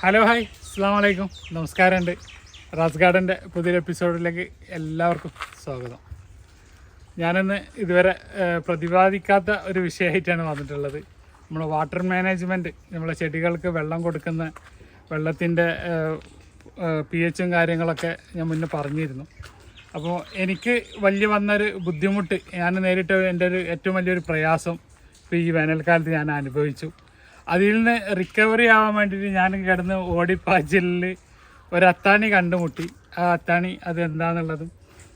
Hello hi. അസ്സാം വലൈക്കും നമസ്കാരമുണ്ട്. റാസ് ഗാർഡന്റെ പുതിയൊരു എപ്പിസോഡിലേക്ക് എല്ലാവർക്കും സ്വാഗതം. ഞാനിന്ന് ഇതുവരെ പ്രതിപാദിക്കാത്ത ഒരു വിഷയമായിട്ടാണ് വന്നിട്ടുള്ളത്. നമ്മുടെ വാട്ടർ മാനേജ്മെന്റ് നമ്മളെ ചെടികൾക്ക് വെള്ളം കൊടുക്കുന്ന വെള്ളത്തിന്റെ പി എച്ചും കാര്യങ്ങളൊക്കെ ഞാൻ മുന്നേ പറഞ്ഞിരുന്നു. അപ്പോൾ എനിക്ക് വലിയ വന്നൊരു ബുദ്ധിമുട്ട് ഞാൻ നേരിട്ട എന്റെ ഒരു ഏറ്റവും വലിയൊരു പ്രയാസം ഇപ്പോൾ ഈ വേനൽക്കാലത്ത് ഞാൻ അനുഭവിച്ചു. അതിൽ നിന്ന് റിക്കവറി ആവാൻ വേണ്ടിയിട്ട് ഞാൻ കിടന്ന് ഓടിപ്പാച്ചിലിൽ ഒരു അത്താണി കണ്ടുമുട്ടി. ആ അത്താണി അത് എന്താണെന്നുള്ളതും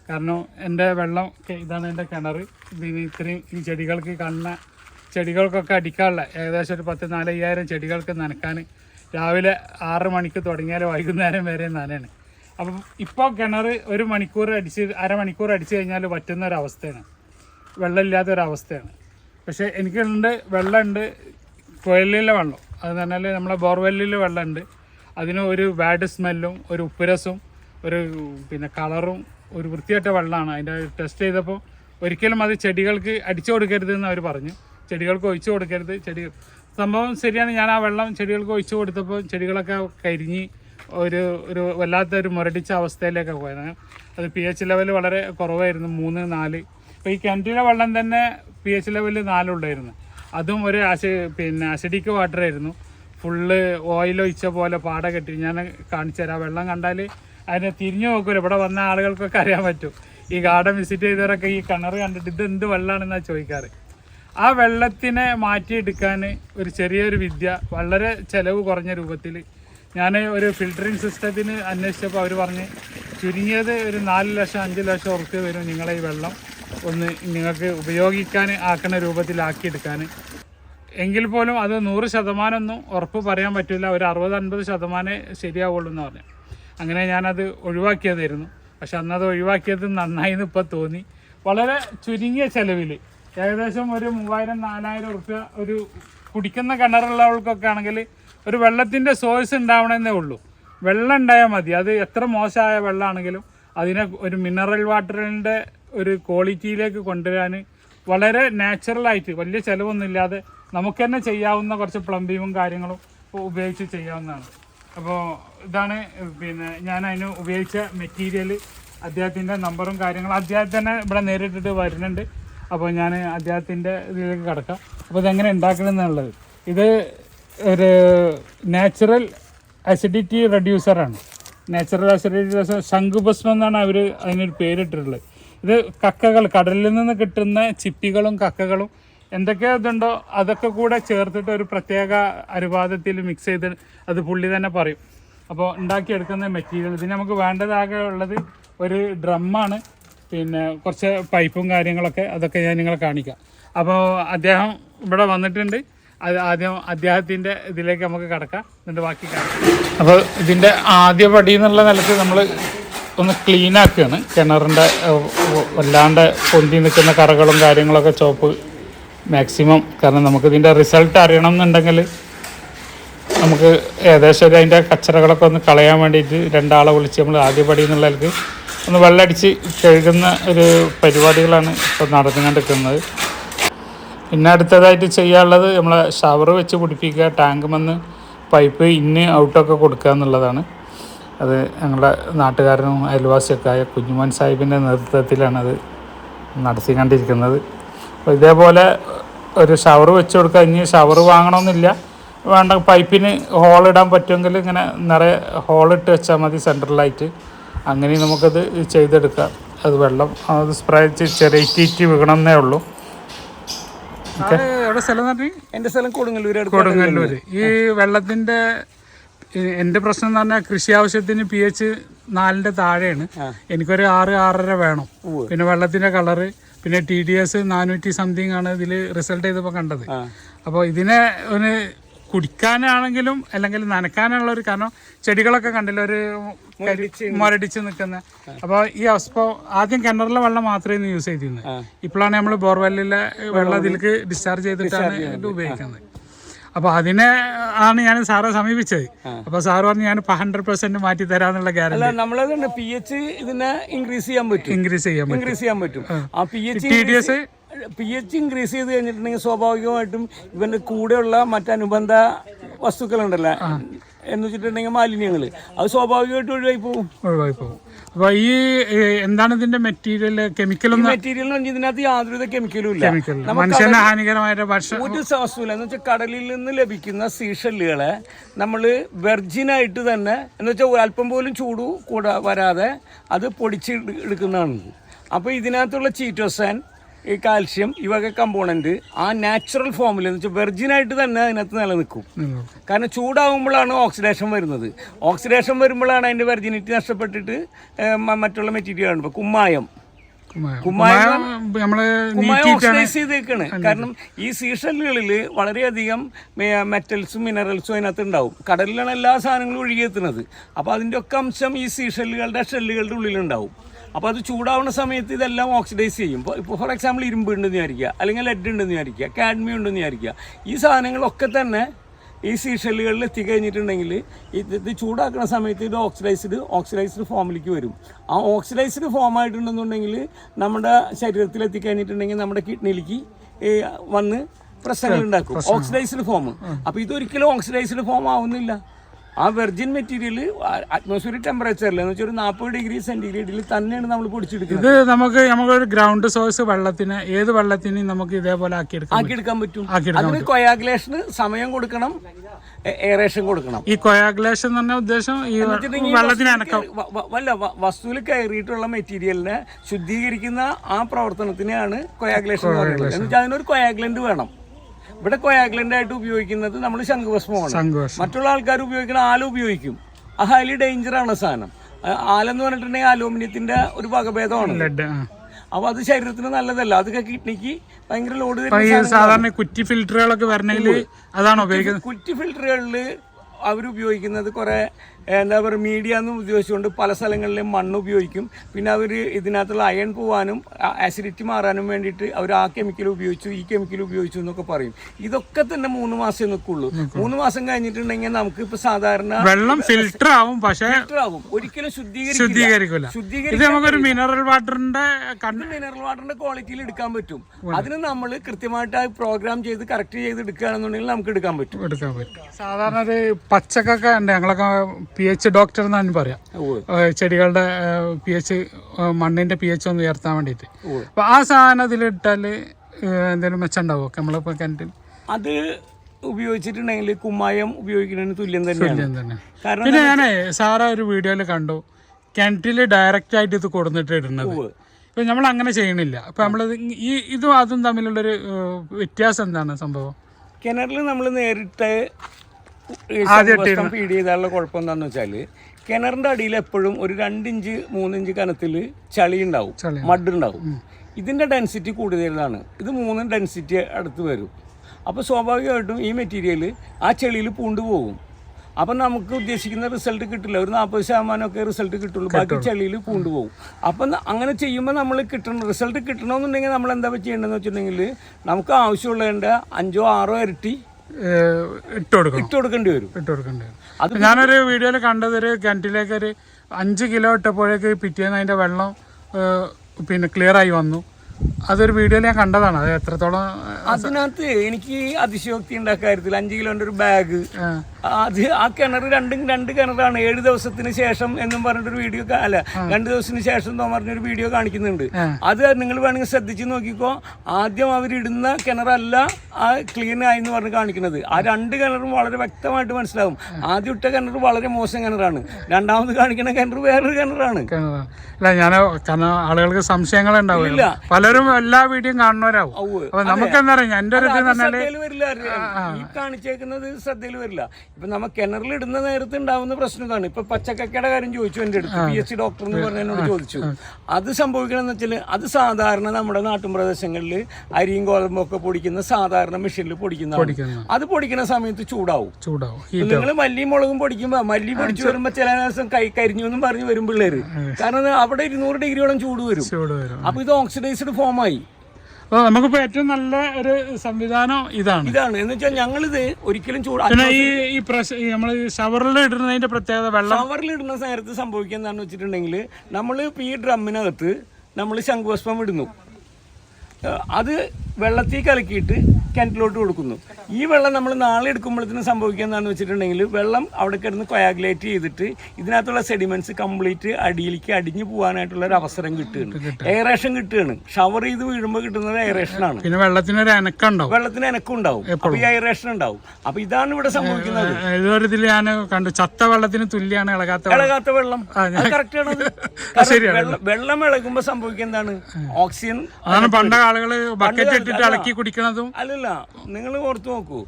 കാരണം എന്റെ വെള്ളം ഇതാണ് എന്റെ കിണർ. ഇതിന് ഇത്രയും ഈ ചെടികൾക്ക് കണ്ണ ചെടികൾക്കൊക്കെ അടിക്കാനുള്ള ഏകദേശം ഒരു പത്ത് നാലയ്യായിരം ചെടികൾക്ക് നനക്കാൻ രാവിലെ ആറ് മണിക്ക് തുടങ്ങിയാൽ വൈകുന്നേരം വരെ നനയാണ്. അപ്പം ഇപ്പോൾ കിണർ ഒരു മണിക്കൂർ അടിച്ച് അരമണിക്കൂർ അടിച്ചു കഴിഞ്ഞാൽ പറ്റുന്ന ഒരവസ്ഥയാണ്. വെള്ളമില്ലാത്ത ഒരവസ്ഥയാണ്. പക്ഷേ എനിക്കുണ്ട് വെള്ളമുണ്ട് കുഴലിലെ വെള്ളം. അത് പറഞ്ഞാൽ നമ്മളെ ബോർവെല്ലിൽ വെള്ളമുണ്ട് അതിന് ഒരു ബാഡ് സ്മെല്ലും ഒരു ഉപ്പുരസും ഒരു പിന്നെ കളറും ഒരു വൃത്തിയായിട്ട വെള്ളമാണ് അതിന്റെ ടെസ്റ്റ് ചെയ്തപ്പോൾ ഒരിക്കലും അത് ചെടികൾക്ക് അടിച്ചു കൊടുക്കരുത് എന്ന് അവർ പറഞ്ഞു. ചെടികൾക്ക് ഒഴിച്ചു കൊടുക്കരുത്. ചെടി സംഭവം ശരിയാണ്. ഞാൻ ആ വെള്ളം ചെടികൾക്ക് ഒഴിച്ചു കൊടുത്തപ്പോൾ ചെടികളൊക്കെ കരിഞ്ഞ് ഒരു ഒരു വല്ലാത്ത ഒരു മുരടിച്ച അവസ്ഥയിലേക്കാണ് പോയതാണ് അത് പി എച്ച് ലെവൽ വളരെ കുറവായിരുന്നു മൂന്ന് നാല്. അപ്പോൾ ഈ കിണറ്റിലെ വെള്ളം തന്നെ പി എച്ച് ലെവൽ നാലുണ്ടായിരുന്നു അതും ഒരു അസി പിന്നെ അസിഡിക് വാട്ടർ ആയിരുന്നു. ഫുള്ള് ഓയിൽ ഒഴിച്ച പോലെ പാട കെട്ടി. ഞാൻ കാണിച്ചു തരാം. വെള്ളം കണ്ടാൽ അതിനെ തിരിഞ്ഞു നോക്കൂല. ഇവിടെ വന്ന ആളുകൾക്കൊക്കെ അറിയാൻ പറ്റും. ഈ ഗാർഡൻ വിസിറ്റ് ചെയ്തവരൊക്കെ ഈ കിണർ കണ്ടിട്ട് ഇത് എന്ത് വെള്ളമാണെന്നാണ് ചോദിക്കാറ്. ആ വെള്ളത്തിനെ മാറ്റിയെടുക്കാൻ ഒരു ചെറിയൊരു വിദ്യ വളരെ ചിലവ് കുറഞ്ഞ രൂപത്തിൽ ഞാൻ ഒരു ഫിൽറ്ററിങ് സിസ്റ്റത്തിന് അന്വേഷിച്ചപ്പോൾ അവർ പറഞ്ഞ് ചുരുങ്ങിയത് ഒരു നാല് ലക്ഷം അഞ്ച് ലക്ഷം ഉറപ്പ് വരും നിങ്ങളെ ഈ വെള്ളം. ഒന്ന് നിങ്ങൾക്ക് ഉപയോഗിക്കാൻ ആക്കുന്ന രൂപത്തിലാക്കിയെടുക്കാൻ എങ്കിൽ പോലും അത് നൂറ് ശതമാനമൊന്നും ഉറപ്പ് പറയാൻ പറ്റില്ല. ഒരു അറുപത് അൻപത് ശതമാനമേ ശരിയാവുള്ളൂ എന്ന് പറഞ്ഞു. അങ്ങനെ ഞാനത് ഒഴിവാക്കിയതായിരുന്നു. പക്ഷെ അന്നത് ഒഴിവാക്കിയത് നന്നായി എന്ന് ഇപ്പോൾ തോന്നി. വളരെ ചുരുങ്ങിയ ചിലവിൽ ഏകദേശം ഒരു മൂവായിരം നാലായിരം ഉറുപ്പ്യ ഒരു കുടിക്കുന്ന കിണറുള്ളവർക്കൊക്കെ ആണെങ്കിൽ ഒരു വെള്ളത്തിന്റെ സോഴ്സ് ഉണ്ടാവണമെന്നേ ഉള്ളൂ. വെള്ളം ഉണ്ടായാൽ മതി. അത് എത്ര മോശമായ വെള്ളമാണെങ്കിലും അതിനെ ഒരു മിനറൽ വാട്ടറിന്റെ ഒരു ക്വാളിറ്റിയിലേക്ക് കൊണ്ടുവരാൻ വളരെ നാച്ചുറലായിട്ട് വലിയ ചിലവൊന്നും ഇല്ലാതെ നമുക്ക് തന്നെ ചെയ്യാവുന്ന കുറച്ച് പ്ലംബിങ്ങും കാര്യങ്ങളും ഉപയോഗിച്ച് ചെയ്യാവുന്നതാണ്. അപ്പോൾ ഇതാണ് പിന്നെ ഞാൻ അതിന് ഉപയോഗിച്ച മെറ്റീരിയൽ അദ്ദേഹത്തിന്റെ നമ്പറും കാര്യങ്ങളും അദ്ദേഹം തന്നെ ഇവിടെ നേരിട്ടിട്ട് വരുന്നുണ്ട്. അപ്പോൾ ഞാൻ അദ്ദേഹത്തിന്റെ ഇതിലേക്ക് കിടക്കാം. അപ്പോൾ ഇതെങ്ങനെ ഉണ്ടാക്കണമെന്നുള്ളത്. ഇത് ഒരു നാച്ചുറൽ അസിഡിറ്റി റെഡ്യൂസറാണ് നാച്ചുറൽ അസിഡിറ്റി റെഡ്യൂസർ ശംഖുഭസ്മം എന്നാണ് അവർ അതിനൊരു പേരിട്ടിട്ടുള്ളത്. ഇത് കക്കകൾ കടലിൽ നിന്ന് കിട്ടുന്ന ചിപ്പികളും കക്കകളും എന്തൊക്കെ ഇതുണ്ടോ അതൊക്കെ കൂടെ ചേർത്തിട്ട് ഒരു പ്രത്യേക അനുപാതത്തിൽ മിക്സ് ചെയ്ത് അത് പുള്ളി തന്നെ പറയും. അപ്പോൾ ഉണ്ടാക്കിയെടുക്കുന്ന മെറ്റീരിയൽ ഇതിന് നമുക്ക് വേണ്ടതാകെ ഉള്ളത് ഒരു ഡ്രമ്മാണ് പിന്നെ കുറച്ച് പൈപ്പും കാര്യങ്ങളൊക്കെ അതൊക്കെ ഞാൻ നിങ്ങളെ കാണിക്കാം. അപ്പോൾ അദ്ദേഹം ഇവിടെ വന്നിട്ടുണ്ട്. അത് ആദ്യം അദ്ദേഹത്തിന്റെ ഇതിലേക്ക് നമുക്ക് കിടക്കാം. എന്നിട്ട് ബാക്കി കാണാം അപ്പോൾ ഇതിന്റെ ആദ്യ പടി എന്നുള്ള നിലയ്ക്ക് നമ്മൾ ഒന്ന് ക്ലീൻ ആക്കുകയാണ്. കിണറിന്റെ വല്ലാണ്ട് പൊന്തി നിൽക്കുന്ന കറകളും കാര്യങ്ങളൊക്കെ ചോപ്പ് മാക്സിമം കാരണം നമുക്ക് ഇതിന്റെ റിസൾട്ട് അറിയണം എന്നുണ്ടെങ്കിൽ നമുക്ക് ഏകദേശം ഒരു അതിന്റെ കച്ചറകളൊക്കെ ഒന്ന് കളയാൻ വേണ്ടിയിട്ട് രണ്ടാളെ വിളിച്ച് നമ്മൾ ആദ്യ പടി എന്നുള്ളതിലേക്ക് ഒന്ന് വെള്ളമടിച്ച് കഴുകുന്ന ഒരു പരിപാടികളാണ് ഇപ്പോൾ നടന്നുകൊണ്ടിരിക്കുന്നത്. പിന്നെ അടുത്തതായിട്ട് ചെയ്യാനുള്ളത് നമ്മളെ ഷവർ വെച്ച് പിടിപ്പിക്കുക ടാങ്ക് വന്ന് പൈപ്പ് ഇന്ന് ഔട്ടൊക്കെ കൊടുക്കുക എന്നുള്ളതാണ്. അത് ഞങ്ങളുടെ നാട്ടുകാരനും അയൽവാസിയൊക്കെ ആയ കുഞ്ഞുമോൻ സാഹിബിന്റെ നേതൃത്വത്തിലാണത് അത് നടത്തിക്കൊണ്ടിരിക്കുന്നത്. അപ്പോൾ ഇതേപോലെ ഒരു ഷവർ വെച്ച് കൊടുക്കുക. ഇനി ഷവർ വാങ്ങണമെന്നില്ല. വേണ്ട പൈപ്പിന് ഹോൾ ഇടാൻ പറ്റുമെങ്കിൽ ഇങ്ങനെ നിറയെ ഹോളിട്ട് വെച്ചാൽ മതി സെൻട്രലായിട്ട്. അങ്ങനെ നമുക്കത് ചെയ്തെടുക്കാം. അത് വെള്ളം അത് സ്പ്രേ ചെറിയ ടീറ്റി വീകണമെന്നേ ഉള്ളൂ. എവിടെ സ്ഥലം എന്റെ സ്ഥലം കൊടുങ്ങല്ലൂർ കൊടുങ്ങല്ലൂര്. ഈ വെള്ളത്തിന്റെ എന്റെ പ്രശ്നം എന്ന് പറഞ്ഞാൽ കൃഷി ആവശ്യത്തിന് പി എച്ച് നാലിന്റെ താഴെയാണ്. എനിക്കൊരു ആറ് ആറര വേണം. പിന്നെ വെള്ളത്തിന്റെ കളറ് പിന്നെ ടി ഡി എസ് നാനൂറ്റി സംതിങ് ആണ് ഇതിൽ റിസൾട്ട് ചെയ്തപ്പോൾ കണ്ടത്. അപ്പോൾ ഇതിനെ ഒന്ന് കുടിക്കാനാണെങ്കിലും അല്ലെങ്കിൽ നനക്കാനുള്ള ഒരു കാരണം ചെടികളൊക്കെ കണ്ടില്ല ഒരു മുരടിച്ച് നിൽക്കുന്ന. അപ്പോൾ ഈ അവസ്ഥ ആദ്യം കിണറിലെ വെള്ളം മാത്രമേ യൂസ് ചെയ്തിരുന്നത്. ഇപ്പോഴാണ് നമ്മൾ ബോർവെല്ലിലെ വെള്ളം ഇതിലേക്ക് ഡിസ്ചാർജ് ചെയ്തിട്ടാണ് ഉപയോഗിക്കുന്നത്. അപ്പോൾ അതിനെ ആണ് ഞാൻ സാറെ സമീപിച്ചത്. അപ്പോൾ സാറ് പറഞ്ഞു ഞാൻ ഹൺഡ്രഡ് പെർസെന്റ് മാറ്റി തരാന്നുള്ള ഗ്യാരണ്ടി നമ്മളതുണ്ട് പി എച്ച് ഇതിനെ ഇൻക്രീസ് ചെയ്യാൻ പറ്റും. ഇൻക്രീസ് ചെയ്യാൻ പറ്റും. ഇൻക്രീസ് ചെയ്യാൻ പറ്റും. ആ. P H T D S P H increase ചെയ്ത് കഴിഞ്ഞിട്ടുണ്ടെങ്കിൽ സ്വാഭാവികമായിട്ടും ഇവന്റെ കൂടെയുള്ള മറ്റനുബന്ധ വസ്തുക്കളുണ്ടല്ലോ. എന്ന് വെച്ചിട്ടുണ്ടെങ്കിൽ മാലിന്യങ്ങൾ അത് സ്വാഭാവികമായിട്ട് ഒഴിവായി പോകും ഒഴിവായി പോകും അപ്പോൾ ഈ എന്താണ് ഇതിന്റെ മെറ്റീരിയൽ കെമിക്കൽ മെറ്റീരിയൽ എന്ന് പറഞ്ഞാൽ ഇതിനകത്ത് യാതൊരുവിധ കെമിക്കലും ഇല്ല. മനുഷ്യന് ഹാനികരമായ ഭക്ഷണം ഒരു വസ്തുവില്ല എന്ന് വെച്ചാൽ കടലിൽ നിന്ന് ലഭിക്കുന്ന സീഷല്ലുകളെ നമ്മൾ വെർജിനായിട്ട് തന്നെ എന്ന് വെച്ചാൽ അല്പം പോലും ചൂട് കൂടാ വരാതെ അത് പൊടിച്ച് എടു- എടുക്കുന്നതാണ്. അപ്പോൾ ഇതിനകത്തുള്ള ചീറ്റോസാൻ ഈ കാൽഷ്യം ഈ കമ്പോണന്റ് കമ്പോണന്റ് ആ നാച്ചുറൽ ഫോമിൽ എന്ന് വെച്ചാൽ വെർജിനായിട്ട് തന്നെ അതിനകത്ത് നിലനിൽക്കും. കാരണം ചൂടാകുമ്പോഴാണ് ഓക്സിഡേഷൻ വരുന്നത്. ഓക്സിഡേഷൻ വരുമ്പോഴാണ് അതിന്റെ വെർജിനിറ്റി നഷ്ടപ്പെട്ടിട്ട് മറ്റുള്ള മെറ്റീരിയൽ ആണ് ഇപ്പോൾ കുമ്മായം. കുമ്മായ. ഓക്സിഡൈസ് ചെയ്തേക്കാണ്. കാരണം ഈ സീഷല്ലുകളിൽ വളരെയധികം മെറ്റൽസും മിനറൽസും അതിനകത്ത് ഉണ്ടാവും. കടലിലാണ് എല്ലാ സാധനങ്ങളും ഒഴുകിയെത്തുന്നത് അപ്പോൾ അതിന്റെ ഒക്കെ അംശം ഈ സീഷല്ലുകളുടെ ഷെല്ലുകളുടെ ഉള്ളിലുണ്ടാവും. അപ്പോൾ അത് ചൂടാവുന്ന സമയത്ത് ഇതെല്ലാം ഓക്സിഡൈസ് ചെയ്യും. ഇപ്പോൾ ഫോർ എക്സാമ്പിൾ ഇരുമ്പ് ഉണ്ടെന്ന് വിചാരിക്കുക അല്ലെങ്കിൽ ലെഡ് ഉണ്ടെന്ന് വിചാരിക്കുക കാഡ്മിയം ഉണ്ടെന്ന് വിചാരിക്കുക. ഈ സാധനങ്ങളൊക്കെ തന്നെ ഈ സീഷെല്ലുകളിൽ എത്തിക്കഴിഞ്ഞിട്ടുണ്ടെങ്കിൽ ഇത് ഇത് ചൂടാക്കുന്ന സമയത്ത് ഇത് ഓക്സിഡൈസ്ഡ് ഓക്സിഡൈസ്ഡ് ഫോമിലേക്ക് വരും. ആ ഓക്സിഡൈസ്ഡ് ഫോം ആയിട്ടുണ്ടെന്നുണ്ടെങ്കിൽ നമ്മുടെ ശരീരത്തിൽ എത്തിക്കഴിഞ്ഞിട്ടുണ്ടെങ്കിൽ നമ്മുടെ കിഡ്നിയിലേക്ക് വന്ന് പ്രശ്നങ്ങൾ ഉണ്ടാക്കും. ഓക്സിഡൈസ്ഡ് ഫോം അപ്പോൾ ഇതൊരിക്കലും ഓക്സിഡൈസ്ഡ് ഫോം ആവുന്നില്ല. ആ വെർജിൻ മെറ്റീരിയൽ അറ്റ്മോസ്ഫിയർ ടെമ്പറേച്ചറിൽ എന്ന് വെച്ചാൽ ഒരു നാൽപ്പത് ഡിഗ്രി സെന്റിഗ്രേഡിൽ തന്നെയാണ് നമ്മൾ പൊടിച്ചെടുക്കുന്നത്. ഇത് നമുക്ക് നമുക്കൊരു ഗ്രൗണ്ട് സോഴ്സ് വെള്ളത്തിന് ഏത് വെള്ളത്തിനും നമുക്ക് ഇതേപോലെ ആക്കിയെടുക്കാം ആക്കിയെടുക്കാൻ പറ്റും. അതിന് കൊയാഗുലേഷന് സമയം കൊടുക്കണം എയറേഷൻ കൊടുക്കണം. ഈ കൊയാഗുലേഷൻ എന്ന് പറഞ്ഞ ഉദ്ദേശം ഈ വെള്ളത്തിന് വല്ല വസ്തുവിൽ കയറിയിട്ടുള്ള മെറ്റീരിയലിനെ ശുദ്ധീകരിക്കുന്ന ആ പ്രവർത്തനത്തിനെയാണ് കൊയാഗുലേഷൻ എന്ന് പറയുന്നത്. അതിനൊരു കൊയാഗുലന്റ് വേണം. ഇവിടെ കൊയാഗുലന്റ് ആയിട്ട് ഉപയോഗിക്കുന്നത് നമ്മൾ ശംഖുഭസ്മമാണ് മറ്റുള്ള ആൾക്കാർ ഉപയോഗിക്കുന്ന ആല ഉപയോഗിക്കും. ആ ഹൈലി ഡേഞ്ചർ ആണ് സാധനം. ആലെന്ന് പറഞ്ഞിട്ടുണ്ടെങ്കിൽ അലൂമിനിയത്തിന്റെ ഒരു വകഭേദമാണ്. അപ്പൊ അത് ശരീരത്തിന് നല്ലതല്ല. അതൊക്കെ കിഡ്നിക്ക് ഭയങ്കര ലോഡ് സാധാരണ കുറ്റി ഫിൽറ്ററുകളൊക്കെ വരണമെങ്കിൽ അതാണ് ഉപയോഗിക്കുന്നത്? കുറ്റി ഫിൽറ്ററുകളിൽ അവരുപയോഗിക്കുന്നത് കുറേ എന്താ പറയുക മീഡിയ എന്ന് ഉദ്ദേശിച്ചുകൊണ്ട് പല സ്ഥലങ്ങളിലും മണ്ണ് ഉപയോഗിക്കും. പിന്നെ അവർ ഇതിനകത്തുള്ള അയൺ പോവാനും ആസിഡിറ്റി മാറാനും വേണ്ടിയിട്ട് അവർ ആ കെമിക്കൽ ഉപയോഗിച്ചു ഈ കെമിക്കൽ ഉപയോഗിച്ചു എന്നൊക്കെ പറയും. ഇതൊക്കെ തന്നെ മൂന്ന് മാസം നിൽക്കുള്ളൂ മൂന്ന് മാസം കഴിഞ്ഞിട്ടുണ്ടെങ്കിൽ നമുക്ക് ഇപ്പൊ സാധാരണ വെള്ളം ഫിൽറ്റർ ആവും പക്ഷേ ഫിൽറ്റർ ആവും. ഒരിക്കലും ശുദ്ധീകരിക്കില്ല. ശുദ്ധീകരിക്കില്ല. മിനറൽ വാട്ടറിന്റെ മിനറൽ വാട്ടറിന്റെ ക്വാളിറ്റിയിൽ എടുക്കാൻ പറ്റും. അതിന് നമ്മൾ കൃത്യമായിട്ട് പ്രോഗ്രാം ചെയ്ത് കറക്റ്റ് ചെയ്ത് എടുക്കുകയാണെന്നുണ്ടെങ്കിൽ നമുക്ക് എടുക്കാൻ പറ്റും. എടുക്കാൻ പറ്റും. സാധാരണ ഒരു പച്ചക്കൊക്കെ ഉണ്ട്. ഞങ്ങളൊക്കെ പി എച്ച് ഡോക്ടർ എന്നാണ് പറയാം. ചെടികളുടെ പി എച്ച് മണ്ണിന്റെ പി എച്ച് ഒന്ന് ഉയർത്താൻ വേണ്ടിയിട്ട്. അപ്പൊ ആ സാധനം ഇതിലിട്ടാൽ എന്തെങ്കിലും മെച്ചമുണ്ടാവും? നമ്മളിപ്പോ കിണറ്റിൽ? അത് ഉപയോഗിച്ചിട്ടുണ്ടെങ്കിൽ കുമ്മായം ഉപയോഗിക്കുന്നതിന് തുല്യം തന്നെയാണ്. തന്നെ. പിന്നെ ഞാനേ സാറാ ഒരു വീഡിയോയിൽ കണ്ടു. കിണറ്റിൽ ഡയറക്റ്റ് ആയിട്ട് ഇത് കൊടുത്തിട്ട് ഇടുന്നത്. ഇപ്പൊ നമ്മൾ അങ്ങനെ ചെയ്യണില്ല. അപ്പൊ നമ്മൾ ഈ ഇതും അതും തമ്മിലുള്ളൊരു വ്യത്യാസം എന്താണ് സംഭവം? കിണറിൽ നമ്മൾ നേരിട്ട് ഫീഡ് ചെയ്താലുള്ള കുഴപ്പം എന്താണെന്ന് വെച്ചാൽ കിണറിന്റെ അടിയിൽ എപ്പോഴും ഒരു രണ്ടിഞ്ച് മൂന്നിഞ്ച് കനത്തിൽ ചളി ഉണ്ടാവും. മഡ് ഉണ്ടാവും. ഇതിന്റെ ഡെൻസിറ്റി കൂടുതലാണ് ഇത് മൂന്നും ഡെൻസിറ്റി അടുത്ത് വരും. അപ്പോൾ സ്വാഭാവികമായിട്ടും ഈ മെറ്റീരിയൽ ആ ചെളിയിൽ പൂണ്ടു പോകും. അപ്പം നമുക്ക് ഉദ്ദേശിക്കുന്ന റിസൾട്ട് കിട്ടില്ല. ഒരു നാൽപ്പത് ശതമാനമൊക്കെ റിസൾട്ട് കിട്ടുള്ളൂ. ബാക്കി ചെളിയിൽ പൂണ്ടു പോകും. അപ്പം അങ്ങനെ ചെയ്യുമ്പോൾ നമ്മൾ കിട്ടണം. റിസൾട്ട് കിട്ടണമെന്നുണ്ടെങ്കിൽ നമ്മൾ എന്താ ചെയ്യേണ്ടതെന്ന് വെച്ചിട്ടുണ്ടെങ്കിൽ നമുക്ക് ആവശ്യമുള്ളതിന്റെ അഞ്ചോ ആറോ ഇരട്ടി ഇട്ട് കൊടുക്കണം. ഇട്ട് കൊടുക്കേണ്ടി വരും. ഇട്ട് കൊടുക്കേണ്ടി വരും. ഞാനൊരു വീഡിയോയിൽ കണ്ടത് ഒരു കിണറ്റിലേക്ക് ഒരു അഞ്ച് കിലോ ഇട്ടപ്പോഴേക്ക് പിറ്റേന്ന് അതിന്റെ വെള്ളം പിന്നെ ക്ലിയർ ആയി വന്നു. അതൊരു വീഡിയോയിൽ ഞാൻ കണ്ടതാണ്. അത് എത്രത്തോളം അതിനകത്ത് എനിക്ക് അതിശയോക്തി ഉണ്ട് ആ കാര്യത്തിൽ അഞ്ച് കിലോന്റെ ഒരു ബാഗ് അത് ആ കിണർ രണ്ടും രണ്ട് കിണറാണ്. ഏഴ് ദിവസത്തിന് ശേഷം എന്നും പറഞ്ഞിട്ടൊരു വീഡിയോ അല്ല രണ്ട് ദിവസത്തിന് ശേഷം എന്ന് പറഞ്ഞൊരു വീഡിയോ കാണിക്കുന്നുണ്ട്. അത് നിങ്ങൾ വേണമെങ്കിൽ ശ്രദ്ധിച്ച് നോക്കിക്കോ. ആദ്യം അവരിടുന്ന കിണറല്ല ആ ക്ലീൻ ആയി എന്ന് പറഞ്ഞ് കാണിക്കുന്നത്. ആ രണ്ട് കിണറും വളരെ വ്യക്തമായിട്ട് മനസ്സിലാവും. ആദ്യം ഇട്ട കിണർ വളരെ മോശം കിണറാണ് രണ്ടാമത് കാണിക്കുന്ന കിണർ വേറൊരു കിണറാണ്. അല്ല ഞാൻ കാരണം ആളുകൾക്ക് സംശയങ്ങൾ ഉണ്ടാവില്ല പലരും എല്ലാ വീഡിയോയും കാണുന്നവരാവും. അപ്പൊ നമുക്ക് എന്താ പറയാ എന്റെ ഒരു ഇത് അത് പറഞ്ഞാൽ ശ്രദ്ധയിൽ വരില്ല ഈ കാണിച്ചേക്കുന്നത് ശ്രദ്ധയിൽ വരില്ല. ഇപ്പൊ നമ്മ കിണറിൽ ഇടുന്ന നേരത്ത് ഉണ്ടാവുന്ന പ്രശ്നം ഇതാണ് ഇപ്പൊ പച്ചക്കക്കയുടെ കാര്യം ചോദിച്ചു എന്റെ അടുത്ത്. പി എച്ച് ഡോക്ടർ എന്ന് പറഞ്ഞ എന്നോട് ചോദിച്ചു. അത് സംഭവിക്കണമെന്ന് വെച്ചാൽ അത് സാധാരണ നമ്മുടെ നാട്ടിൻ പ്രദേശങ്ങളിൽ അരിയും ഗോതമ്പൊക്കെ പൊടിക്കുന്ന സാധാരണ മെഷീനിൽ പൊടിക്കുന്നതാണ്. പൊടിക്കുന്ന അത് പൊടിക്കുന്ന സമയത്ത് ചൂടാവും. ചൂടാവും. നിങ്ങൾ മല്ലിയും മുളകും പൊടിക്കുമ്പോ മല്ലി പൊടിച്ചു വരുമ്പോ ചില ദിവസം കൈ കരിഞ്ഞു എന്നും പറഞ്ഞു വരും പിള്ളേര്. കാരണം അവിടെ ഇരുന്നൂറ് ഡിഗ്രിയോളം ചൂട് വരും. അപ്പൊ ഇത് ഓക്സിഡൈസ്ഡ് ഫോമായി ആയി. നമുക്കിപ്പോ ഏറ്റവും നല്ല ഒരു സംവിധാനം ഇതാണ്. ഇതാണ്. എന്ന് വെച്ചാൽ ഞങ്ങളിത് ഒരിക്കലും ചൂട് പിന്നെ ഈ ഈ നമ്മൾ ഷവറിൽ ഇടുന്നതിന്റെ പ്രത്യേകത വെള്ളം. ഷവറിൽ ഇടുന്ന നേരത്ത് സംഭവിക്കുക വെച്ചിട്ടുണ്ടെങ്കിൽ നമ്മൾ ഈ ഡ്രമ്മിനകത്ത് നമ്മൾ ശംഖുപുഷ്പം ഇടുന്നു. അത് വെള്ളത്തിൽ കലക്കിയിട്ട് കിണറ്റിലോട്ട് കൊടുക്കുന്നു. ഈ വെള്ളം നമ്മൾ നാളെ എടുക്കുമ്പോഴത്തേനും സംഭവിക്കുക എന്താണെന്ന് വെച്ചിട്ടുണ്ടെങ്കിൽ വെള്ളം അവിടെ കിടന്ന് കൊയാഗുലേറ്റ് ചെയ്തിട്ട് ഇതിനകത്തുള്ള സെഡിമെന്റ്സ് കംപ്ലീറ്റ് അടിയിലേക്ക് അടിഞ്ഞു പോകാനായിട്ടുള്ള ഒരു അവസരം കിട്ടുകയാണ്. എയറേഷൻ കിട്ടുകയാണ്. ഷവർ ചെയ്ത് വീഴുമ്പോൾ കിട്ടുന്നത് എയറേഷൻ ആണ്. പിന്നെ അനക്കം ഉണ്ടാവും വെള്ളത്തിന് അനക്കം ഉണ്ടാവും അപ്പൊ ഈ എയറേഷൻ ഉണ്ടാവും. അപ്പൊ ഇതാണ് ഇവിടെ സംഭവിക്കുന്നത്. ഏതൊരു ഇതിൽ ഞാൻ കണ്ടു. ചത്ത വെള്ളത്തിന് തുല്യാണ് ഇളകാത്ത വെള്ളം. ഇളകാത്ത വെള്ളം. കറക്റ്റ് ആണ്. വെള്ളം- വെള്ളം ഇളകുമ്പോ സംഭവിക്കുന്നതാണ് ഓക്സിജൻ അതാണ് പണ്ട ആളുകൾ ബക്കറ്റ് ഇട്ടിട്ട് ഇളക്കി കുടിക്കണതും? അല്ലല്ല നിങ്ങൾ ഓർത്തു നോക്കൂ.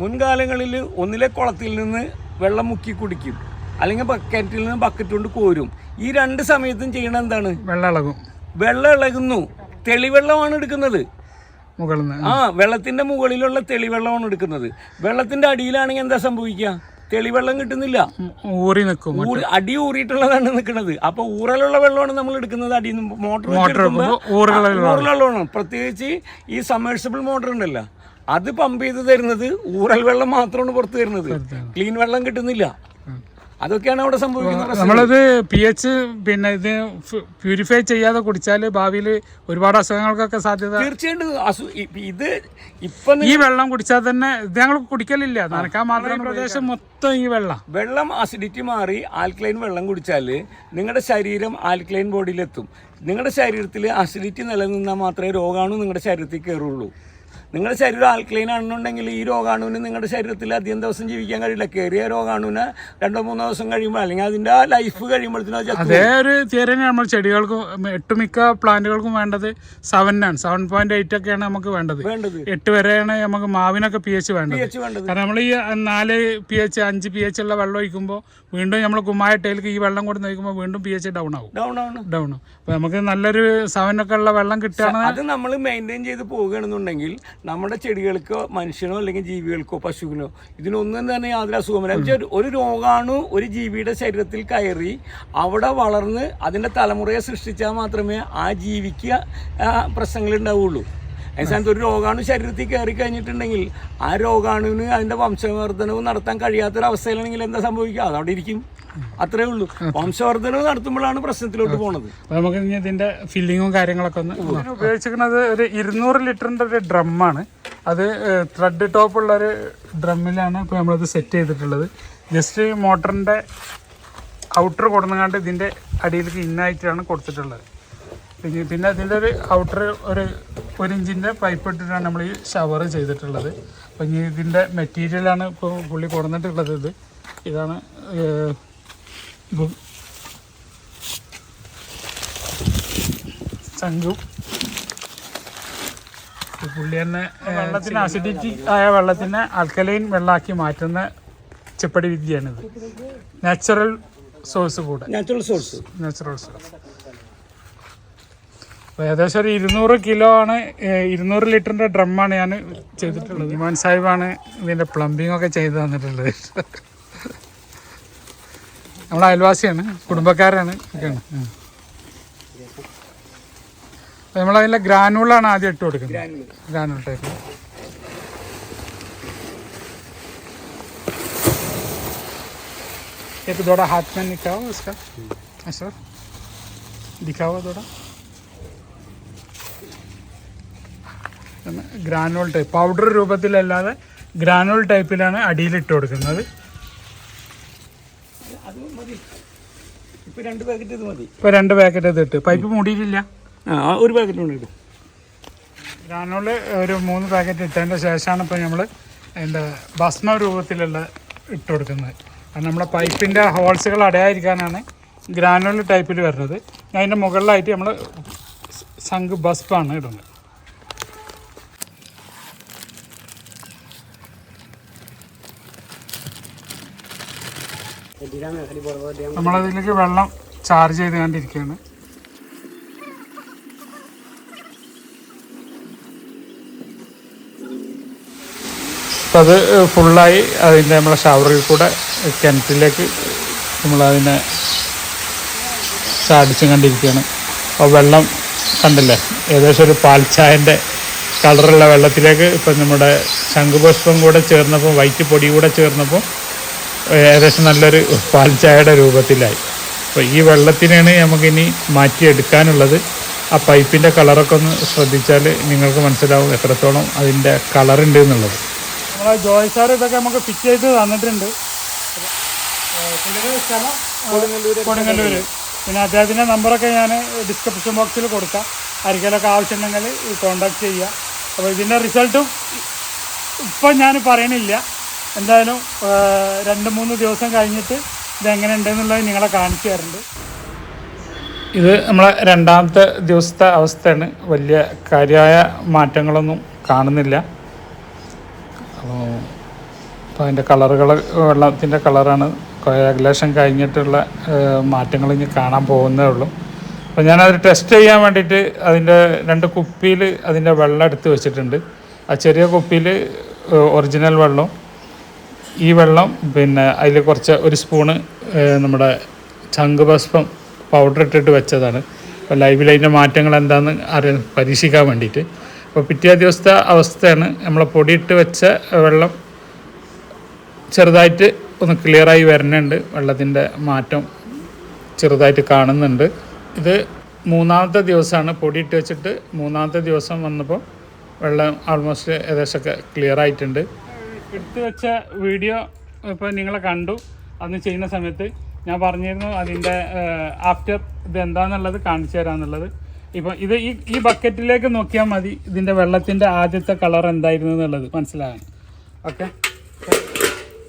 മുൻകാലങ്ങളിൽ ഒന്നിലെ കുളത്തിൽ നിന്ന് വെള്ളം മുക്കി കുടിക്കും. അല്ലെങ്കിൽ ബക്കറ്റിൽ നിന്ന് ബക്കറ്റ് കൊണ്ട് കോരും. ഈ രണ്ട് സമയത്തും ചെയ്യണത് എന്താണ്? വെള്ളം ഇളകും. വെള്ളം ഇളകുന്നു. തെളിവെള്ളമാണ് എടുക്കുന്നത്. ആ വെള്ളത്തിന്റെ മുകളിലുള്ള തെളിവെള്ളമാണ് എടുക്കുന്നത്. വെള്ളത്തിന്റെ അടിയിലാണെങ്കിൽ എന്താ സംഭവിക്കുക? തെളിവെള്ളം കിട്ടുന്നില്ല. ഊറി നിൽക്കും അടി ഊറിയിട്ടുള്ളതാണ് നിൽക്കുന്നത്. അപ്പൊ ഊറലുള്ള വെള്ളമാണ് നമ്മൾ എടുക്കുന്നത്. അടിയിൽ നിന്ന് മോട്ടർ ഊറലുള്ളതാണ് പ്രത്യേകിച്ച് ഈ സമ്മേഴ്സിബിൾ മോട്ടർ ഉണ്ടല്ലോ. അത് പമ്പ് ചെയ്ത് തരുന്നത് ഊറൽ വെള്ളം മാത്രമാണ് പുറത്ത് തരുന്നത് ക്ലീൻ വെള്ളം കിട്ടുന്നില്ല. അതൊക്കെയാണ് അവിടെ സംഭവിക്കുന്നത്. നമ്മളത് പി എച്ച് പിന്നെ ഇത് പ്യൂരിഫൈ ചെയ്യാതെ കുടിച്ചാൽ ഭാവിയിൽ ഒരുപാട് അസുഖങ്ങൾക്കൊക്കെ സാധ്യത. തീർച്ചയായിട്ടും ഇത് ഇപ്പൊ ഈ വെള്ളം കുടിച്ചാൽ തന്നെ ഇത് ഞങ്ങൾ കുടിക്കലില്ല. നനക്കാൻ മാത്രം പ്രദേശം മൊത്തം ഈ വെള്ളം. വെള്ളം അസിഡിറ്റി മാറി ആൽക്ലൈൻ വെള്ളം കുടിച്ചാൽ നിങ്ങളുടെ ശരീരം ആൽക്ലൈൻ ബോഡിയിലെത്തും നിങ്ങളുടെ ശരീരത്തിൽ അസിഡിറ്റി നിലനിന്നാൽ മാത്രമേ രോഗാണു നിങ്ങളുടെ ശരീരത്തിൽ കയറുള്ളൂ നിങ്ങളുടെ ശരീരം ആൽക്ലീൻ ആണെന്നുണ്ടെങ്കിൽ ഈ രോഗാണുവിന് നിങ്ങളുടെ ശരീരത്തിൽ അധികം ദിവസം ജീവിക്കാൻ കഴിയില്ല. കയറിയ രോഗാണുവിന് രണ്ടോ മൂന്നോ ദിവസം കഴിയുമ്പോൾ അല്ലെങ്കിൽ അതിന്റെ ആ ലൈഫ് കഴിയുമ്പോഴത്തേനും അത് ഒരു നമ്മൾ ചെടികൾക്കും ഒട്ടുമിക്ക പ്ലാന്റുകൾക്കും വേണ്ടത് സെവൻ ആണ്. സെവൻ പോയിന്റ് എയ്റ്റ് ഒക്കെയാണ് നമുക്ക് വേണ്ടത്. വേണ്ടത്. എട്ട് വരെയാണ് നമുക്ക് മാവിനൊക്കെ പി എച്ച് വേണ്ടത്. കാരണം നമ്മൾ ഈ നാല് പി എച്ച് അഞ്ച് പി എച്ച് ഉള്ള വെള്ളം ഒഴിക്കുമ്പോൾ വീണ്ടും നമ്മൾ കുമ്മായിട്ടേക്ക് ഈ വെള്ളം കൊണ്ട് നോക്കുമ്പോൾ വീണ്ടും പി എച്ച് ഡൗൺ ആവും ഡൗൺ അപ്പോൾ നമുക്ക് നല്ലൊരു സെവൻ ഒക്കെ ഉള്ള വെള്ളം കിട്ടുകയാണ് അത് നമ്മൾ മെയിന്റെയിൻ ചെയ്ത് പോവുകയാണെന്നുണ്ടെങ്കിൽ നമ്മുടെ ചെടികൾക്കോ മനുഷ്യനോ അല്ലെങ്കിൽ ജീവികൾക്കോ പശുവിനോ ഇതിനൊന്നും തന്നെ യാതൊരു എന്ന് ഒരു രോഗാണു ഒരു ജീവിയുടെ ശരീരത്തിൽ കയറി അവിടെ വളർന്ന് അതിന്റെ തലമുറയെ സൃഷ്ടിച്ചാൽ മാത്രമേ ആ ജീവിക്ക് പ്രശ്നങ്ങൾ ഉണ്ടാവുള്ളൂ. അതിനകത്ത് ഒരു രോഗാണു ശരീരത്തിൽ കയറി കഴിഞ്ഞിട്ടുണ്ടെങ്കിൽ ആ രോഗാണുവിന് അതിന്റെ വംശവർദ്ധനവും നടത്താൻ കഴിയാത്തൊരവസ്ഥയിലാണെങ്കിൽ എന്താ സംഭവിക്കുക? അതവിടെ ഇരിക്കും. അത്രേ ഉള്ളൂ. വംശവർദ്ധനവ് നടത്തുമ്പോഴാണ് പ്രശ്നത്തിലോട്ട് പോണത്. നമുക്ക് ഇതിന്റെ ഫില്ലിങ്ങും കാര്യങ്ങളൊക്കെ ഒന്ന് ഉപയോഗിച്ചിരിക്കുന്നത് ഒരു ഇരുന്നൂറ് ലിറ്ററിന്റെ ഒരു ഡ്രമ്മാണ് അത് ത്രെഡ് ടോപ്പ് ഉള്ള ഒരു ഡ്രമ്മിലാണ് ഇപ്പോൾ നമ്മളത് സെറ്റ് ചെയ്തിട്ടുള്ളത്. ജസ്റ്റ് മോട്ടറിന്റെ ഔട്ടർ കൊടുന്നങ്ങാണ്ട് ഇതിന്റെ അടിയിലേക്ക് ഇന്നായിട്ടാണ് കൊടുത്തിട്ടുള്ളത്. പിന്നെ പിന്നെ ഇതിന്റെ ഒരു ഔട്ടർ ഒരു ഒരു ഇഞ്ചിന്റെ പൈപ്പ് ഇട്ടിട്ടാണ് നമ്മൾ ഈ ഷവർ ചെയ്തിട്ടുള്ളത്. അപ്പോൾ ഇനി ഇതിന്റെ മെറ്റീരിയലാണ് ഇപ്പോൾ പുള്ളി കൊടുന്നിട്ടുള്ളത് ഇത്. ഇതാണ് ചങ്കു. പുള്ളി തന്നെ വെള്ളത്തിന് അസിഡിറ്റി ആയ വെള്ളത്തിനെ അൽക്കലൈൻ വെള്ളമാക്കി മാറ്റുന്ന ചെപ്പടി വിദ്യയാണിത്. നാച്ചുറൽ സോഴ്സ് കൂടെ. നാച്ചുറൽ സോഴ്സ് നാച്ചുറൽ സോഴ്സ് ഏകദേശം ഒരു ഇരുന്നൂറ് കിലോ ആണ് ഏഹ്, ഇരുന്നൂറ് ലിറ്ററിൻ്റെ ഡ്രമ്മാണ് ഞാൻ ചെയ്തിട്ടുള്ളത് ഇമാൻ സാഹിബാണ് ഇതിൻ്റെ പ്ലംബിംഗ് ഒക്കെ ചെയ്ത് തന്നിട്ടുള്ളത് നമ്മളെ അയൽവാസിയാണ് കുടുംബക്കാരാണ് ഒക്കെയാണ് ഉം. അപ്പോൾ നമ്മളതിലെ ഗ്രാനുളാണ് ആദ്യം ഇട്ട് കൊടുക്കുന്നത് ഗ്രാനുൾ ടൈപ്പ് एक थोड़ा हाथ में निकाओ उसका हाँ, सर दिखाओ थोड़ा ഗ്രാനുവൽ ടൈപ്പ് പൗഡർ രൂപത്തിലല്ലാതെ ഗ്രാനുവൽ ടൈപ്പിലാണ് അടിയിൽ ഇട്ട് കൊടുക്കുന്നത്. അത് മതി. ഇപ്പൊ രണ്ട് പാക്കറ്റ് മതി. ഇപ്പോൾ രണ്ട് പാക്കറ്റ് ഇത് ഇട്ട്. പൈപ്പ് മൂടിയിട്ടില്ല. ആ ഒരു പാക്കറ്റ് കൊണ്ട് ഇടും. ഗ്രാനുവൽ ഒരു മൂന്ന് പാക്കറ്റ് ഇട്ടതിന്റെ ശേഷമാണ് ഇപ്പോൾ നമ്മൾ എന്താ ഭസ്മ രൂപത്തിലുള്ള ഇട്ട് കൊടുക്കുന്നത്. അത് നമ്മളെ പൈപ്പിന്റെ ഹോൾസുകൾ അടയാതിരിക്കാനാണ് ഗ്രാനുവൽ ടൈപ്പിൽ വരുന്നത്. അതിന്റെ മുകളിലായിട്ട് നമ്മൾ സംഘ് ബസ്പാണ് ഇടുന്നത്. നമ്മളതിലേക്ക് വെള്ളം ചാർജ് ചെയ്ത് കണ്ടിരിക്കുകയാണ് അപ്പം അത് ഫുള്ളായി അതിന്റെ നമ്മളെ ഷവറിൽ കൂടെ കിണറ്റിലേക്ക് നമ്മളതിനെ ചാടിച്ചും കണ്ടിരിക്കുകയാണ് അപ്പോൾ വെള്ളം കണ്ടില്ലേ? ഏകദേശം ഒരു പാൽച്ചായന്റെ കളറുള്ള വെള്ളത്തിലേക്ക് ഇപ്പം നമ്മുടെ ശംഖുപുഷ്പം കൂടെ ചേർന്നപ്പോൾ വൈറ്റ് പൊടി കൂടെ ചേർന്നപ്പോൾ ഏകദേശം നല്ലൊരു പാൽച്ചായയുടെ രൂപത്തിലായി. അപ്പോൾ ഈ വെള്ളത്തിനാണ് നമുക്കിനി മാറ്റിയെടുക്കാനുള്ളത്. ആ പൈപ്പിന്റെ കളറൊക്കെ ഒന്ന് ശ്രദ്ധിച്ചാൽ നിങ്ങൾക്ക് മനസ്സിലാവും എത്രത്തോളം അതിന്റെ കളറുണ്ട് എന്നുള്ളത്. നമ്മളെ ജോയ് സാർ ഇതൊക്കെ നമുക്ക് ഫിറ്റ് ചെയ്ത് തന്നിട്ടുണ്ട്. സ്ഥലം കൊടുങ്ങല്ലൂര്. പിന്നെ അദ്ദേഹത്തിന്റെ നമ്പറൊക്കെ ഞാൻ ഡിസ്ക്രിപ്ഷൻ ബോക്സിൽ കൊടുക്കാം. ആർക്കെങ്കിലൊക്കെ ആവശ്യമുണ്ടെങ്കിൽ കോണ്ടാക്ട് ചെയ്യുക അപ്പോൾ ഇതിന്റെ റിസൾട്ടും ഇപ്പം ഞാൻ പറയണില്ല. എന്തായാലും രണ്ട് മൂന്ന് ദിവസം കഴിഞ്ഞിട്ട് ഇതെങ്ങനെ ഉണ്ടെന്നുള്ളത് നിങ്ങളെ കാണിച്ചു തരുന്നുണ്ട് ഇത് നമ്മളെ രണ്ടാമത്തെ ദിവസത്തെ അവസ്ഥയാണ്. വലിയ കാര്യമായ മാറ്റങ്ങളൊന്നും കാണുന്നില്ല. അപ്പോൾ അതിന്റെ കളറുകൾ വെള്ളത്തിന്റെ കളറാണ്. കോയാഗുലേഷൻ കഴിഞ്ഞിട്ടുള്ള മാറ്റങ്ങൾ ഇനി കാണാൻ പോകുന്നേ ഉള്ളൂ. അപ്പോൾ ഞാനത് ടെസ്റ്റ് ചെയ്യാൻ വേണ്ടിയിട്ട് അതിന്റെ രണ്ട് കുപ്പിയിൽ അതിന്റെ വെള്ളം എടുത്ത് വെച്ചിട്ടുണ്ട്. ആ ചെറിയ കുപ്പിയിൽ ഒറിജിനൽ വെള്ളവും ഈ വെള്ളം പിന്നെ അതിൽ കുറച്ച് ഒരു സ്പൂണ് നമ്മുടെ ചങ്കുഭസ്പം പൗഡർ ഇട്ടിട്ട് വെച്ചതാണ്. അപ്പോൾ ലൈവിൽ അതിന്റെ മാറ്റങ്ങൾ എന്താണെന്ന് അറിയാൻ പരീക്ഷിക്കാൻ വേണ്ടിയിട്ട്. അപ്പോൾ പിറ്റേ ദിവസത്തെ അവസ്ഥയാണ് നമ്മൾ പൊടിയിട്ട് വെച്ച വെള്ളം ചെറുതായിട്ട് ഒന്ന് ക്ലിയറായി വരുന്നുണ്ട് വെള്ളത്തിന്റെ മാറ്റം ചെറുതായിട്ട് കാണുന്നുണ്ട്. ഇത് മൂന്നാമത്തെ ദിവസമാണ് പൊടിയിട്ട് വെച്ചിട്ട് മൂന്നാമത്തെ ദിവസം വന്നപ്പോൾ വെള്ളം ആൾമോസ്റ്റ് ഏകദേശമൊക്കെ ക്ലിയർ ആയിട്ടുണ്ട്. എടുത്തു വെച്ച വീഡിയോ ഇപ്പോൾ നിങ്ങളെ കണ്ടു. അന്ന് ചെയ്യുന്ന സമയത്ത് ഞാൻ പറഞ്ഞിരുന്നു അതിന്റെ ആഫ്റ്റർ ഇത് എന്താണെന്നുള്ളത് കാണിച്ചു തരാമെന്നുള്ളത് ഇപ്പം ഇത് ഈ ഈ ബക്കറ്റിലേക്ക് നോക്കിയാൽ മതി ഇതിന്റെ വെള്ളത്തിന്റെ ആദ്യത്തെ കളർ എന്തായിരുന്നു എന്നുള്ളത്. മനസ്സിലാകാൻ ഓക്കെ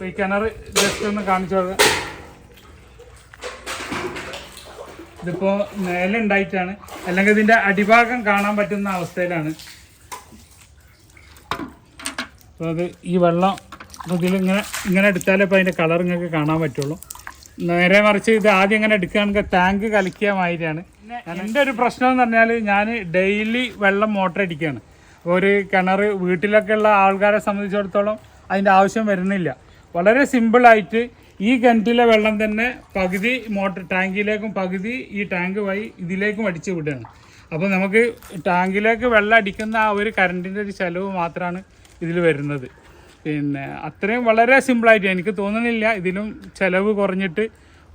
ഈ കിണർ ജസ്റ്റ് ഒന്ന് കാണിച്ചു ഇതിപ്പോൾ മേലുണ്ടായിട്ടാണ്. അല്ലെങ്കിൽ ഇതിന്റെ അടിഭാഗം കാണാൻ പറ്റുന്ന അവസ്ഥയിലാണ്. അപ്പോൾ അത് ഈ വെള്ളം ഇതിൽ ഇങ്ങനെ ഇങ്ങനെ എടുത്താലേ ഇപ്പോൾ അതിന്റെ കളർ നിങ്ങൾക്ക് കാണാൻ പറ്റുള്ളൂ. നേരെ മറിച്ച് ഇത് ആദ്യം ഇങ്ങനെ എടുക്കുകയാണെങ്കിൽ ടാങ്ക് കലക്കിയ മാതിരിയാണ്. എന്റെ ഒരു പ്രശ്നം എന്ന് പറഞ്ഞാൽ ഞാൻ ഡെയിലി വെള്ളം മോട്ടർ അടിക്കുകയാണ്. ഒരു കിണർ വീട്ടിലൊക്കെ ഉള്ള ആൾക്കാരെ സംബന്ധിച്ചിടത്തോളം അതിന്റെ ആവശ്യം വരുന്നില്ല. വളരെ സിമ്പിളായിട്ട് ഈ കിണറ്റിലെ വെള്ളം തന്നെ പകുതി മോട്ടർ ടാങ്കിലേക്കും പകുതി ഈ ടാങ്ക് വഴി ഇതിലേക്കും അടിച്ച് വിടുകയാണ്. അപ്പോൾ നമുക്ക് ടാങ്കിലേക്ക് വെള്ളം അടിക്കുന്ന ആ ഒരു കറണ്ടിന്റെ ഒരു ചിലവ് മാത്രമാണ് ഇതിൽ വരുന്നത്. പിന്നെ അത്രയും വളരെ സിമ്പിളായിട്ട് എനിക്ക് തോന്നുന്നില്ല ഇതിലും ചിലവ് കുറഞ്ഞിട്ട്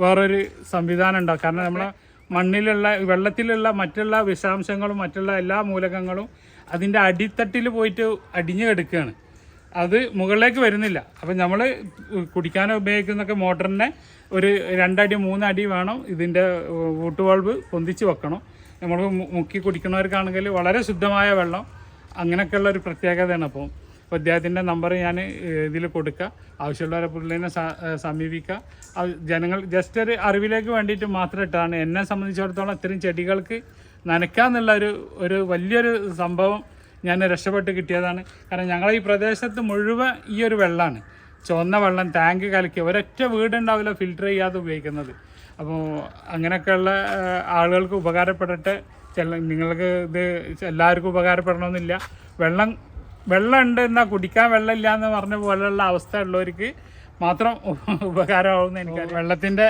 വേറൊരു സംവിധാനം ഉണ്ടാവും. കാരണം നമ്മളെ മണ്ണിലുള്ള വെള്ളത്തിലുള്ള മറ്റുള്ള വിഷാംശങ്ങളും മറ്റുള്ള എല്ലാ മൂലകങ്ങളും അതിന്റെ അടിത്തട്ടിൽ പോയിട്ട് അടിഞ്ഞു കിടക്കുകയാണ്. അത് മുകളിലേക്ക് വരുന്നില്ല. അപ്പം നമ്മൾ കുടിക്കാൻ ഉപയോഗിക്കുന്നൊക്കെ മോട്ടറിനെ ഒരു രണ്ടടി മൂന്നടി വേണം ഇതിന്റെ വൂട്ട് ബൾബ് പൊന്തിച്ച് വെക്കണം. നമ്മൾ മുക്കി കുടിക്കുന്നവർക്കാണെങ്കിൽ വളരെ ശുദ്ധമായ വെള്ളം അങ്ങനെയൊക്കെയുള്ള ഒരു പ്രത്യേകതയാണ് അപ്പോൾ അപ്പോൾ അദ്ദേഹത്തിന്റെ നമ്പർ ഞാൻ ഇതിൽ കൊടുക്കുക ആവശ്യമുള്ളവരെ പുള്ളിനെ സമീപിക്കുക ജനങ്ങൾ ജസ്റ്റ് ഒരു അറിവിലേക്ക് വേണ്ടിയിട്ട് മാത്രം ഇട്ടാണ് എന്നെ സംബന്ധിച്ചിടത്തോളം ഇത്രയും ചെടികൾക്ക് നനയ്ക്കാന്നുള്ള ഒരു ഒരു വലിയൊരു സംഭവം ഞാൻ രക്ഷപ്പെട്ട് കിട്ടിയതാണ്. കാരണം ഞങ്ങളെ ഈ പ്രദേശത്ത് മുഴുവൻ ഈ ഒരു വെള്ളമാണ് ചുവന്ന വെള്ളം ടാങ്ക് കലക്കി ഒരൊറ്റ വീടുണ്ടാവില്ല ഫിൽറ്റർ ചെയ്യാതെ ഉപയോഗിക്കുന്നത്. അപ്പോൾ അങ്ങനെയൊക്കെയുള്ള ആളുകൾക്ക് ഉപകാരപ്പെടട്ടെ. ചില നിങ്ങൾക്ക് ഇത് എല്ലാവർക്കും ഉപകാരപ്പെടണമെന്നില്ല. വെള്ളം വെള്ളം ഉണ്ട് എന്നാൽ കുടിക്കാൻ വെള്ളമില്ല എന്ന് പറഞ്ഞ പോലെയുള്ള അവസ്ഥ ഉള്ളവർക്ക് മാത്രം ഉപകാരമാവുമെന്ന് എനിക്ക് വെള്ളത്തിന്റെ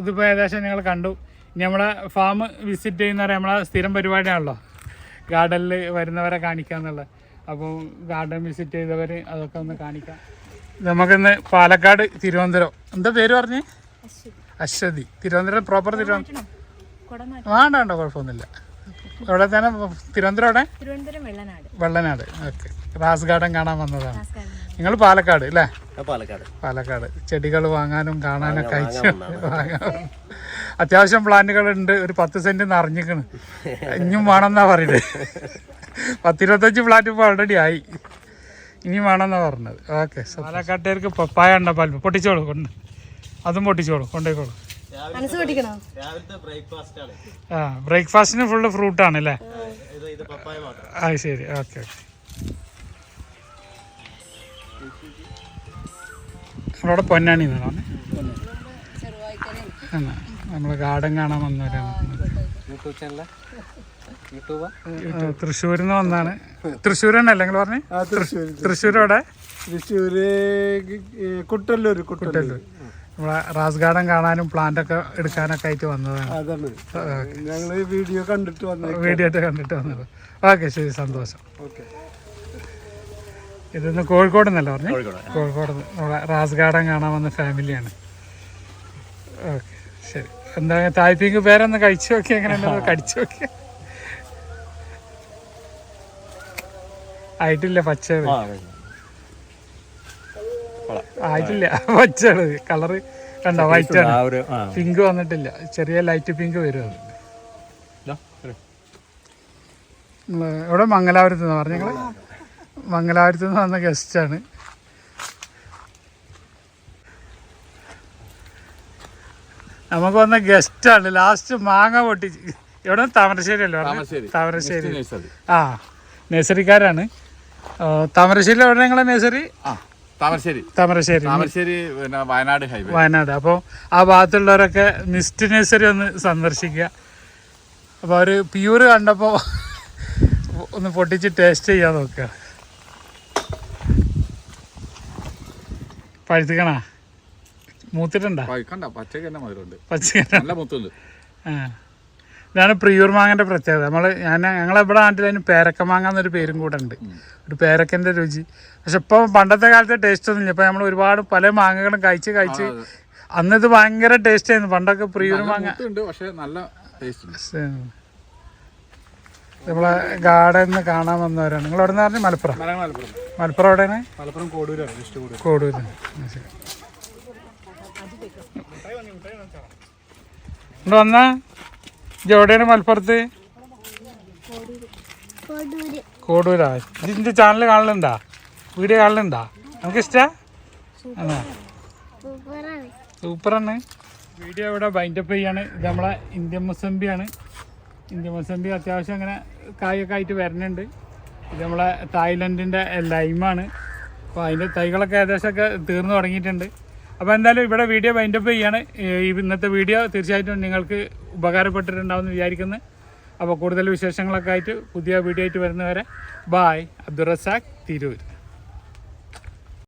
ഇതിപ്പോൾ ഏകദേശം നിങ്ങൾ കണ്ടു. ഇനി നമ്മളെ ഫാം വിസിറ്റ് ചെയ്യുന്നവരെ നമ്മളെ സ്ഥിരം പരിപാടിയാണല്ലോ. ഗാർഡനിൽ വരുന്നവരെ കാണിക്കുക എന്നുള്ളത്. അപ്പോൾ ഗാർഡൻ വിസിറ്റ് ചെയ്തവർ അതൊക്കെ ഒന്ന് കാണിക്കാം. നമുക്കിന്ന് പാലക്കാട് തിരുവനന്തപുരം. എന്താ പേര് പറഞ്ഞ്? അശ്വതി. തിരുവനന്തപുരം പ്രോപ്പർ തിരുവനന്തപുരം വേണ്ട വേണ്ട കുഴപ്പമൊന്നുമില്ല. എവിടെ തന്നെ തിരുവനന്തപുരം എവിടെ? Thiruvananthapuram Vellanad. Vellanad. Okay rose garden കാണാൻ വന്നതാണ്. നിങ്ങൾ പാലക്കാട് അല്ലേ പാലക്കാട്. പാലക്കാട്. ചെടികൾ വാങ്ങാനും കാണാനും അയച്ചു അത്യാവശ്യം അത്യാവശ്യം പ്ലാന്റുകളുണ്ട്. ഒരു പത്ത് സെന്റ് നിറഞ്ഞിക്കണ് ഇനിയും വേണമെന്നാ പറയുന്നത്. പത്തിരുപത്തഞ്ച് പ്ലാന്റ് ഇപ്പോൾ ഓൾറെഡി ആയി. ഇനിയും വേണമെന്നാ പറഞ്ഞത്. ഓക്കെ പാലക്കാട്ടുകാർക്ക് പപ്പായ ഉണ്ടോ പാൽ പൊട്ടിച്ചോളൂ കൊണ്ട്. അതും പൊട്ടിച്ചോളൂ കൊണ്ടേക്കോളൂ ആ ബ്രേക്ക്ഫാസ്റ്റിന് ഫുള്ള് ഫ്രൂട്ടാണ് അല്ലേ ആ ശരി ഓക്കെ ഓക്കെ. നമ്മളവിടെ പൊന്നാണി എന്നാണ് നമ്മൾ ഗാർഡൻ കാണാൻ വന്നവരാണ്. യൂട്യൂബ് ചാനലാ? യൂട്യൂബാ? തൃശ്ശൂരിൽ നിന്ന് വന്നാണ്. തൃശ്ശൂർ തന്നെ അല്ലെങ്കിൽ പറഞ്ഞു? തൃശ്ശൂർ അവിടെ തൃശ്ശൂര്. കുട്ടല്ലൂർ കുട്ടല്ലൂർ നമ്മളെ റാസ് ഗാർഡൻ കാണാനും പ്ലാന്റ് ഒക്കെ എടുക്കാനൊക്കെ ആയിട്ട് വന്നതാണ്. വീഡിയോ കണ്ടിട്ട് വന്നേ വീഡിയോ ആയിട്ട് കണ്ടിട്ട് വന്നത്. ഓക്കെ ശരി സന്തോഷം. ഓക്കെ. ഇതൊന്ന് കോഴിക്കോട് എന്നല്ല പറഞ്ഞു? കോഴിക്കോട്. നമ്മുടെ റാസ് ഗാർഡൻ കാണാൻ വന്ന ഫാമിലിയാണ്. ഓക്കെ ശരി. എന്താ തായ്പിങ് പേരൊന്ന് കഴിച്ചു നോക്കി എങ്ങനെ കടിച്ചു നോക്കി ആയിട്ടില്ല പച്ച ആയിട്ടില്ല പച്ച കളറ് കണ്ടോ വൈറ്റ് ആണ്. പിങ്ക് വന്നിട്ടില്ല. ചെറിയ ലൈറ്റ് പിങ്ക് വരും അത്. ഇവിടെ മംഗലാപുരത്ത് പറഞ്ഞ മംഗലാപുരത്ത് നിന്ന് വന്ന ഗസ്റ്റാണ് നമുക്ക് വന്ന ഗസ്റ്റാണ് ലാസ്റ്റ് മാങ്ങ പൊട്ടി എവിടെ താമരശ്ശേരി. അല്ലേ താമരശ്ശേരി. ആ നഴ്സറിക്കാരാണ്. താമരശ്ശേരി എവിടെ നിങ്ങളെ നഴ്സറി? താമരശ്ശേരി. താമരശ്ശേരി. താമരശ്ശേരി പിന്നെ വയനാട് ഹൈവേ. വയനാട്. അപ്പോൾ ആ ഭാഗത്തുള്ളവരൊക്കെ മിസ്റ്റ് നഴ്സറി ഒന്ന് സന്ദർശിക്കുക. അപ്പോൾ അവർ പ്യൂർ കണ്ടപ്പോൾ ഒന്ന് പൊട്ടിച്ച് ടേസ്റ്റ് ചെയ്യാൻ നോക്കുക. പഴുത്തിക്കണ? മൂത്തിട്ടുണ്ടാ? കണ്ട പച്ചക്ക് തന്നെ മധുരമുണ്ട്. നല്ല മുത്തുണ്ട്. ആ. ഇതാണ് പ്രിയൂർ മാങ്ങന്റെ പ്രത്യേകത. നമ്മൾ ഞാൻ ഞങ്ങളെവിടെ നാട്ടിൽ അതിന് പേരക്ക മാങ്ങ എന്നൊരു പേരും കൂടെ ഉണ്ട്. ഒരു പേരക്കന്റെ രുചി. പക്ഷെ ഇപ്പോൾ പണ്ടത്തെ കാലത്തെ ടേസ്റ്റ് ഒന്നുമില്ല. ഇപ്പം നമ്മൾ ഒരുപാട് പല മാങ്ങകളും കഴിച്ച് കഴിച്ച് അന്നത് ഇത് ഭയങ്കര ടേസ്റ്റ് ആയിരുന്നു. പണ്ടൊക്കെ പ്രിയൂർ മാങ്ങ. ഉണ്ട് പക്ഷെ നല്ല ടേസ്റ്റ് നമ്മളെ ഗാർഡൻ കാണാൻ വന്നവരാണ്. നിങ്ങൾ എവിടെ നിന്ന് പറഞ്ഞു? മലപ്പുറം. മലപ്പുറം. മലപ്പുറം എവിടെയാണ്? മലപ്പുറം കോടൂരാണ് കോടൂര്. ശരി. ഇവിടെ വന്ന? എവിടെയാണ് മലപ്പുറത്ത്? കോടൂരാ. ഇതിന്റെ ചാനൽ കാണലുണ്ടാ? വീഡിയോ കാണലുണ്ടാ? നമുക്ക് ഇഷ്ടാ സൂപ്പറാണ്. വീഡിയോ ഇവിടെ ബൈൻഡപ്പ് ചെയ്യാണ്. ഇത് നമ്മളെ ഇന്ത്യൻ മുസംബിയാണ്. ഇന്ത്യൻ മുസംബി അത്യാവശ്യം അങ്ങനെ കായൊക്കെ ആയിട്ട് വരുന്നുണ്ട്. ഇത് നമ്മളെ തായ്ലൻഡിന്റെ ലൈമാണ്. അപ്പോൾ അതിന്റെ തൈകളൊക്കെ ഏകദേശമൊക്കെ തീർന്നു തുടങ്ങിയിട്ടുണ്ട്. അപ്പോൾ എന്തായാലും ഇവിടെ വീഡിയോ വൈൻഡപ്പ് ചെയ്യാണ്. ഇന്നത്തെ വീഡിയോ തീർച്ചയായിട്ടും നിങ്ങൾക്ക് ഉപകാരപ്പെട്ടിട്ടുണ്ടാവുമെന്ന് വിചാരിക്കുന്നു. അപ്പോൾ കൂടുതൽ വിശേഷങ്ങളൊക്കെ ആയിട്ട് പുതിയ വീഡിയോ ആയിട്ട് വരുന്നവരെ ബായ് അബ്ദുൾ റസാഖ് തിരൂർ.